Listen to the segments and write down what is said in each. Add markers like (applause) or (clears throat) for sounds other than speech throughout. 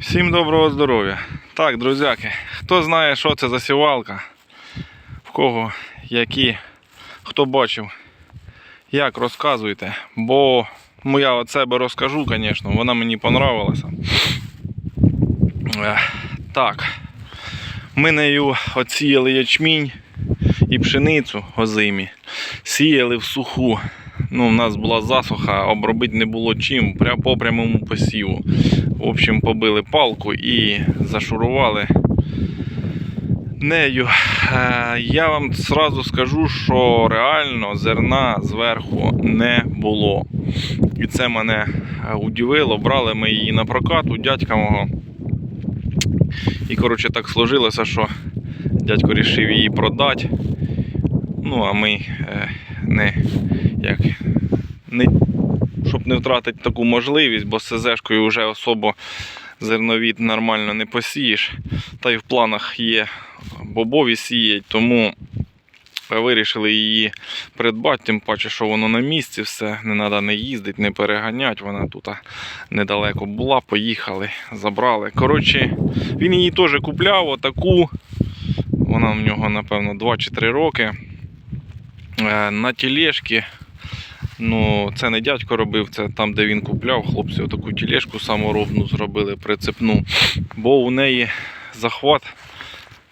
Всім доброго здоров'я. Так, друзяки, хто знає, що це за сівалка, в кого, які, хто бачив, як розказуйте, бо ну, я від себе розкажу, звісно, вона мені понравилася. Так, ми нею оціяли ячмінь і пшеницю озимі, сіяли в суху. Ну, у нас була засуха, обробити не було чим, по прямому посіву. В общем, побили палку і зашурували нею. Е, Я вам сразу скажу, що реально зерна зверху не було. І це мене е, удивило. Брали ми її на прокат у дядька мого. І коротше так сложилося, що дядько вирішив її продати. Ну, а ми е, не, як, не щоб не втратити таку можливість, бо з СЗшкою вже особо зерновід нормально не посієш. Та й в планах є бобові сіять, тому вирішили її придбати, тим паче, що воно на місці, все, не треба не їздити, не переганяти. Вона тут недалеко була, поїхали, забрали. Коротше, він її теж купляв, отаку. Вона в нього, напевно, 2 чи 3 роки. Е, На тележки Ну, це не дядько робив, це там, де він купляв. Хлопці отаку тілешку саморобну зробили, прицепну. Бо у неї захват,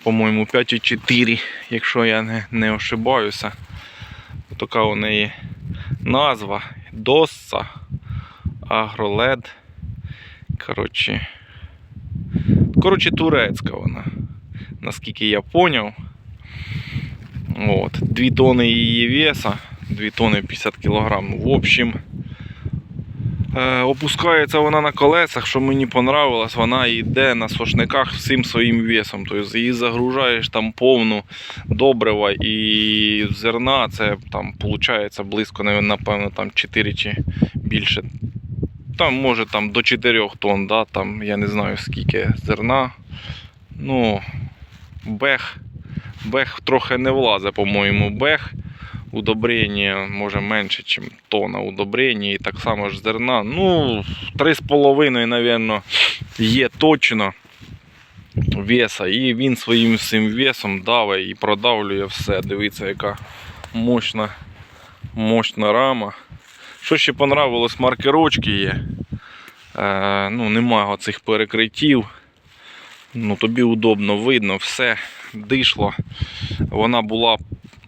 по-моєму, 5,4, якщо я не, не ошибаюся. Така у неї назва Досса Агролед. Коротше, коротше, турецька вона. Наскільки я поняв. От, 2 тони її веса. 2 тони 50 кг. В общем, е, опускається вона на колесах, що мені понравилось, вона йде на сошниках всім своїм весом. Тобто її загружаєш там повну добрива і зерна, це там виходить близько, напевно, там 4 чи більше. Там може там до 4 тонн, да, там, я не знаю скільки зерна. Ну, бех, бех трохи не влазить, по-моєму, бех удобрення може менше, ніж тона удобрення. І так само ж зерна. Ну, 3,5, напевно, є точно веса. І він своїм всім весом давить і продавлює все. Дивіться, яка мощна, мощна рама. Що ще понравилось, маркерочки є. Е, ну, Немає цих перекриттів. Ну, Тобі удобно видно, все дишло. Вона була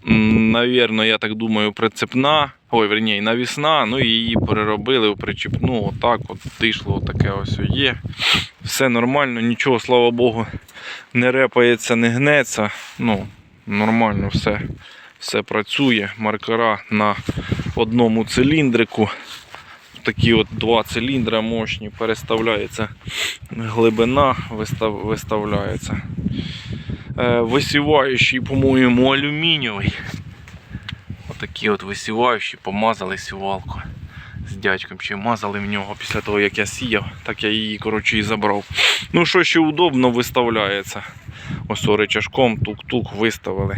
Навірно, я так думаю, прицепна, ой, верні, навісна, ну її переробили причіпну, отак от дійшло, таке ось є. Все нормально, нічого, слава Богу, не репається, не гнеться. Ну, Нормально все все працює. Маркера на одному циліндрику. Такі от два циліндри мощні, переставляється глибина, вистав, виставляється. Е, висіваючий, по-моєму, алюмінієвий. Отакі от висіваючі, помазали сівалку з дядьком. Чи мазали в нього після того, як я сіяв, так я її коротше, і забрав. Ну, що ще удобно виставляється. Ось речашком тук-тук виставили.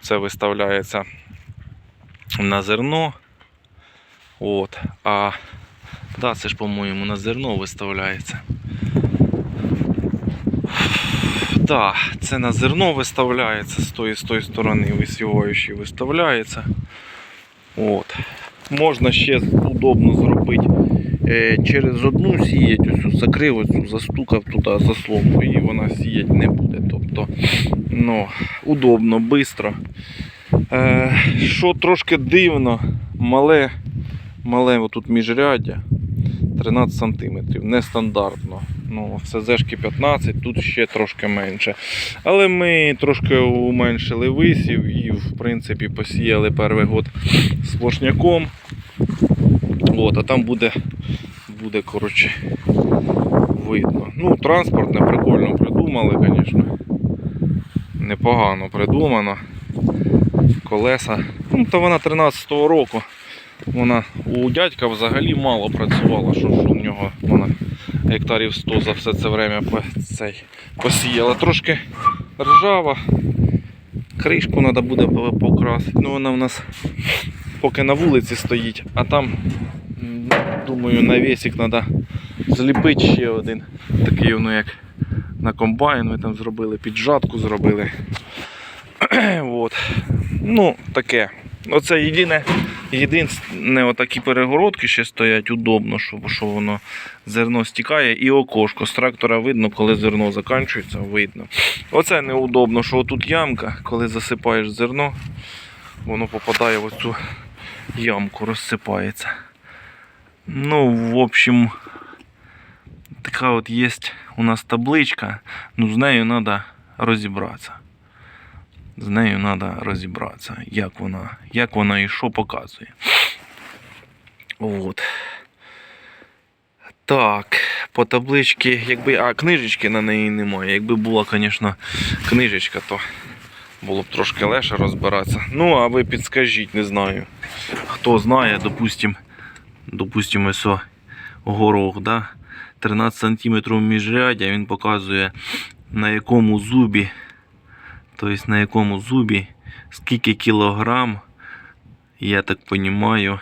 Це виставляється на зерно. От. А да, це ж, по-моєму, на зерно виставляється. Да, це на зерно виставляється з тої, з тої сторони висіваючий виставляється. От. Можна ще удобно зробити е, через одну сіять, ось закрив оцю, застукав туди заслонку і вона сіять не буде. Тобто, ну, удобно, швидко. Е, що трошки дивно, мале, мале отут міжряддя 13 см, нестандартно. Ну, СЗшки 15, тут ще трошки менше. Але ми трошки уменшили висів і в принципі посіяли перший год сплошняком. От, а там буде, буде коротше, видно. Ну, транспортне прикольно придумали, звісно. Непогано придумано. Колеса. Ну, то вона 13-го року. Вона у дядька взагалі мало працювала, що, що в нього вона гектарів 100 за все це время цей, посіяла. Трошки ржава. Кришку треба буде покрасити. Ну вона в нас поки на вулиці стоїть, а там, думаю, навісик треба зліпити ще один. Такий воно як на комбайн. Ми там зробили піджатку, зробили. (clears throat) От. Ну, таке. Оце єдине, єдине отакі перегородки ще стоять удобно, щоб що воно зерно стікає, і окошко з трактора видно, коли зерно закінчується, видно. Оце неудобно, що тут ямка, коли засипаєш зерно, воно попадає в оцю ямку, розсипається. Ну, в общем, така от є у нас табличка, ну з нею треба розібратися. З нею треба розібратися, як вона, як вона і що показує. От. Так, по табличці, якби. А, книжечки на неї немає. Якби була, звісно, книжечка, то було б трошки легше розбиратися. Ну, а ви підскажіть, не знаю. Хто знає, допустим, допустим, ось горох, да? 13 см міжрядя, він показує на якому зубі, тобто на якому зубі, скільки кілограм, я так розумію,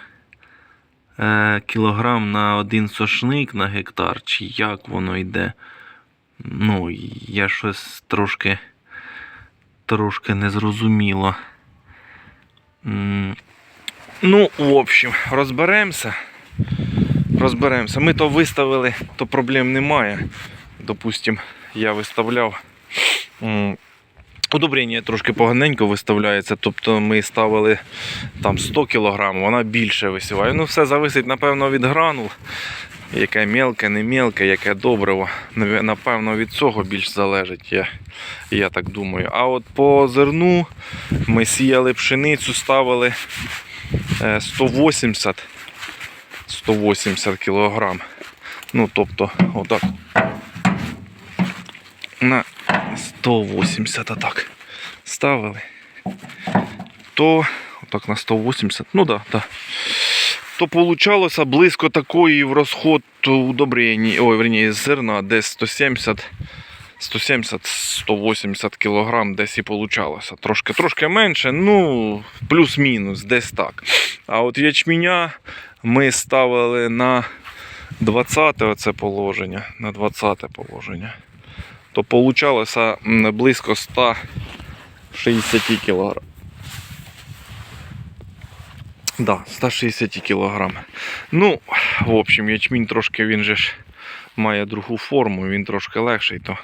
е, кілограм на один сошник на гектар, чи як воно йде. Ну, я щось трошки, трошки не. Ну, в общем, розберемося. Розберемося. Ми то виставили, то проблем немає. Допустим, я виставляв. М, трошки поганенько виставляється, тобто ми ставили там 100 кг, вона більше висіває. Ну, все зависить, напевно, від гранул. Яке мелке, не мелке, яке добриво. Напевно, від цього більш залежить, я, я так думаю. А от по зерну ми сіяли пшеницю, ставили е, 180 180 кг. Ну, тобто, отак. На 180 отак ставили. То отак на 180, ну да, да. То получалося близько такої в розход удобрень, ой, верні, зерна, десь 170 170-180 кг десь і получалося. Трошки, трошки менше, ну, плюс-мінус, десь так. А от ячменя ми ставили на 20 оце положення. На 20 положення. То получалося близько 160 кг. Да, 160 кг. Ну, в общем, ячмінь трошки він же ж має другу форму, він трошки легший, то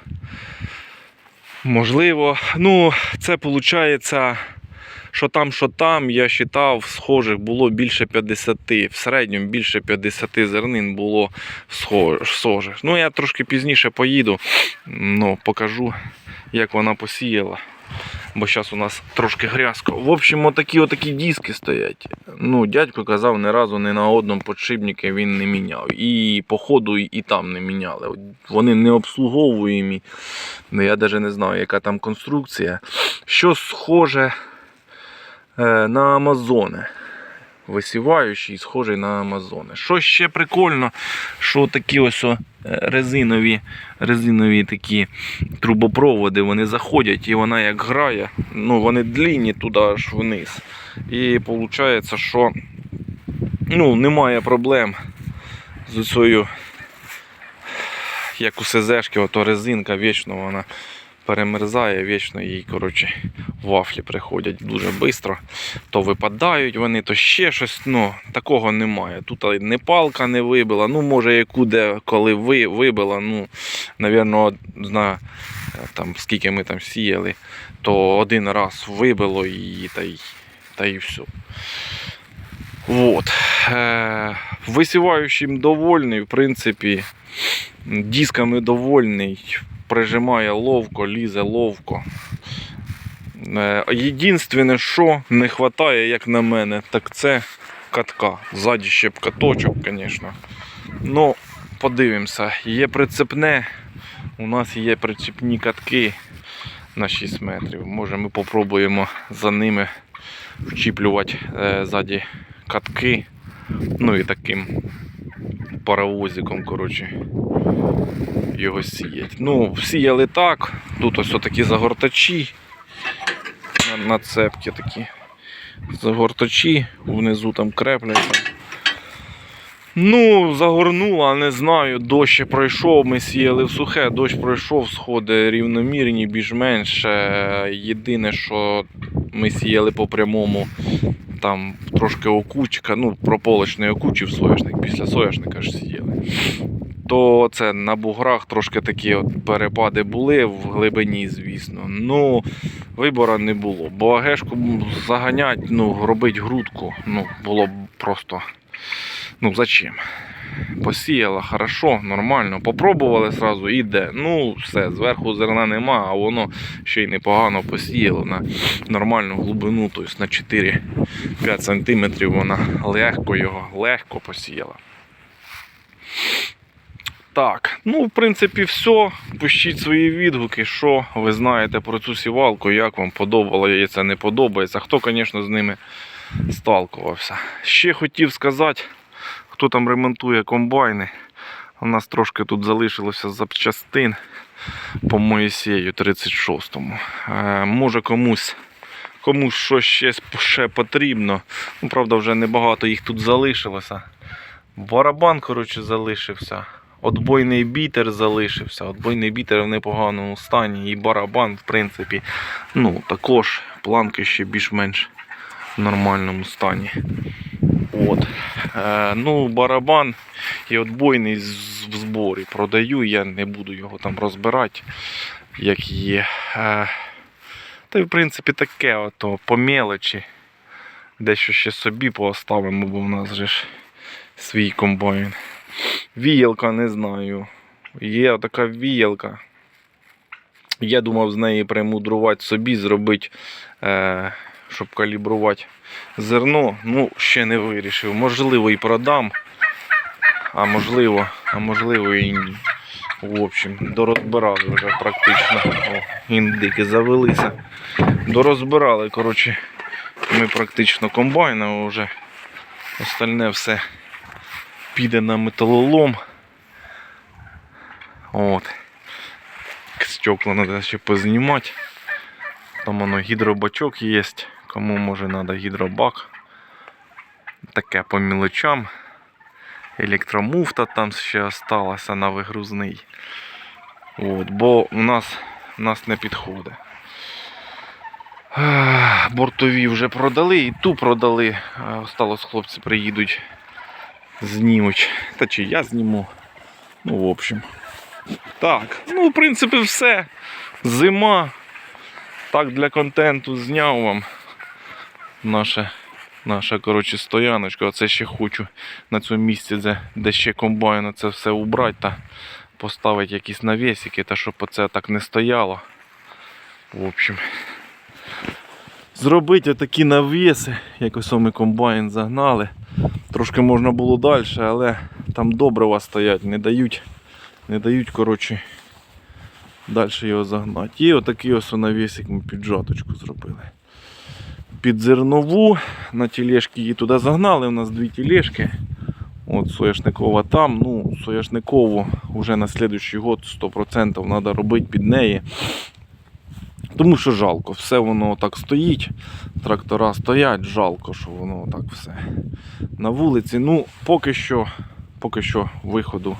можливо. Ну, це виходить, що там, що там, я вважав, схожих було більше 50. В середньому більше 50 зернин було схожих. Ну, я трошки пізніше поїду, ну, покажу, як вона посіяла. Бо зараз у нас трошки грязко. В общем, отакі отакі диски стоять. Ну, дядько казав, ні разу ні на одному подшипнику він не міняв. І по ходу і, там не міняли. Вони не обслуговуємі. Ну, я навіть не знаю, яка там конструкція. Що схоже на Амазони. Висіваючий, схожий на Амазони. Що ще прикольно, що такі ось е, резинові, резинові такі трубопроводи, вони заходять і вона як грає, ну вони длінні туди аж вниз. І виходить, що ну, немає проблем з цією, як у СЗшки, ото резинка вічно вона перемерзає, вічно їй коротше, вафлі приходять дуже швидко. То випадають вони, то ще щось. Ну, такого немає. Тут не палка не вибила, ну може яку де коли ви, вибила, ну, навірно, на там, скільки ми там сіяли, то один раз вибило її та й, та й все. Вот. Е, висіваючим довольний, в принципі, дисками довольний, прижимає ловко, лізе ловко. Е, Єдинственне, що не вистачає, як на мене, так це катка. Ззаді ще б каточок, звісно. Ну, подивимося. Є прицепне, у нас є прицепні катки на 6 метрів. Може ми попробуємо за ними вчіплювати е, ззаді катки. Ну і таким паровозиком, коротше, його сіять. Ну, сіяли так. Тут ось такі загортачі. На, на такі загортачі, внизу там крепляться. Ну, загорнула, не знаю. Дощ пройшов, ми сіяли в сухе, дощ пройшов, сходи рівномірні, більш-менш. Е, Єдине, що ми сіяли по прямому, там трошки окучка, ну, прополочний окучив соняшник, після соняшника ж сіяли. То це на буграх трошки такі от перепади були в глибині, звісно. Ну, вибору не було. Бо агешку заганять, ну, робить грудку, ну, було б просто. Ну, зачем? Посіяла хорошо, нормально. Попробували сразу, іде. Ну, все, зверху зерна нема, а воно ще й непогано посіяло на нормальну глибину, тобто на 4-5 см вона легко його, легко посіяла. Так, ну, в принципі, все. Пишіть свої відгуки, що ви знаєте про цю сівалку, як вам подобалося, не подобається. Хто, звісно, з ними сталкувався. Ще хотів сказати, хто там ремонтує комбайни. У нас трошки тут залишилося запчастин по Моїсею 36-му. Е, може комусь, комусь щось ще, ще потрібно. Ну, правда, вже небагато їх тут залишилося. Барабан, коротше, залишився. Отбойний бітер залишився. Отбойний бітер в непоганому стані. І барабан, в принципі, ну, також планки ще більш-менш в нормальному стані. От. Е, ну, барабан і отбойний в зборі продаю, я не буду його там розбирати, як є. Е, та й в принципі таке, ото по мелочі. Дещо ще собі поставимо, бо в нас же ж свій комбайн. Віялка, не знаю. Є така віялка. Я думав з неї примудрувати собі, зробити, е, щоб калібрувати зерно. Ну, ще не вирішив. Можливо, і продам. А можливо, а можливо і ні. В общем, дорозбирали вже практично. О, індики завелися. Дорозбирали, коротше, ми практично комбайна вже. Остальне все піде на металолом. От. Стекла треба ще познімати. Там воно гідробачок є. Кому може треба гідробак. Таке по мілочам. Електромуфта там ще осталася на вигрузний. От, бо у нас, у нас не підходить. Бортові вже продали і ту продали. Осталось хлопці приїдуть, знімуть. Та чи я зніму. Ну, в общем. Так, ну, в принципі, все. Зима. Так, для контенту зняв вам наше, наша коротше, стояночка. Оце ще хочу на цьому місці, де, де ще комбайн це все убрати та поставити якісь навісики, та щоб оце так не стояло. В общем. Зробити такі навіси, якось ми комбайн загнали. Трошки можна було далі, але там добрива стоять, не дають, не дають, коротше, далі його загнати. І отакий ось навісик ми під жаточку зробили. Під зернову на тележки її туди загнали. У нас дві тележки. От сояшникова там. Ну, сояшникову вже на слідуючий год 100% треба робити під неї. Тому що жалко, все воно так стоїть, трактора стоять, жалко, що воно так все на вулиці. Ну, поки що, поки що виходу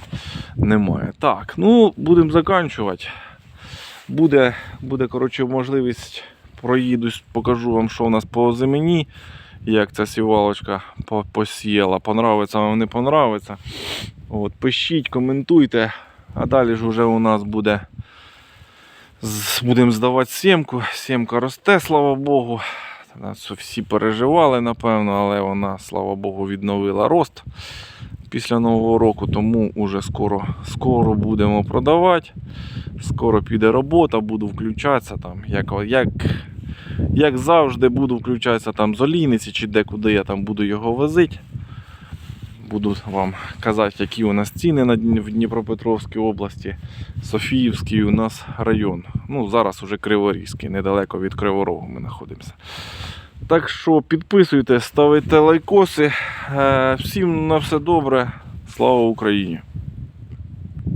немає. Так, ну будемо закінчувати. Буде, буде коротше, можливість проїдусь, покажу вам, що у нас по земені, як ця сівалочка по- посіяла. Понравиться вам, не понравиться. От, пишіть, коментуйте, а далі ж вже у нас буде. Будемо здавати сімку. Сімка росте, слава Богу. Нас всі переживали, напевно, але вона, слава Богу, відновила рост після Нового року, тому уже скоро, скоро будемо продавати. Скоро піде робота, буду включатися там, як, як, як завжди, буду включатися там з Олійниці чи де-куди я там буду його возити. Буду вам казати, які у нас ціни на в Дніпропетровській області. Софіївський у нас район. Ну, зараз уже Криворізький, недалеко від Криворогу ми знаходимося. Так що підписуйтесь, ставайте лайкоси. Е, Всім на все добре. Слава Україні!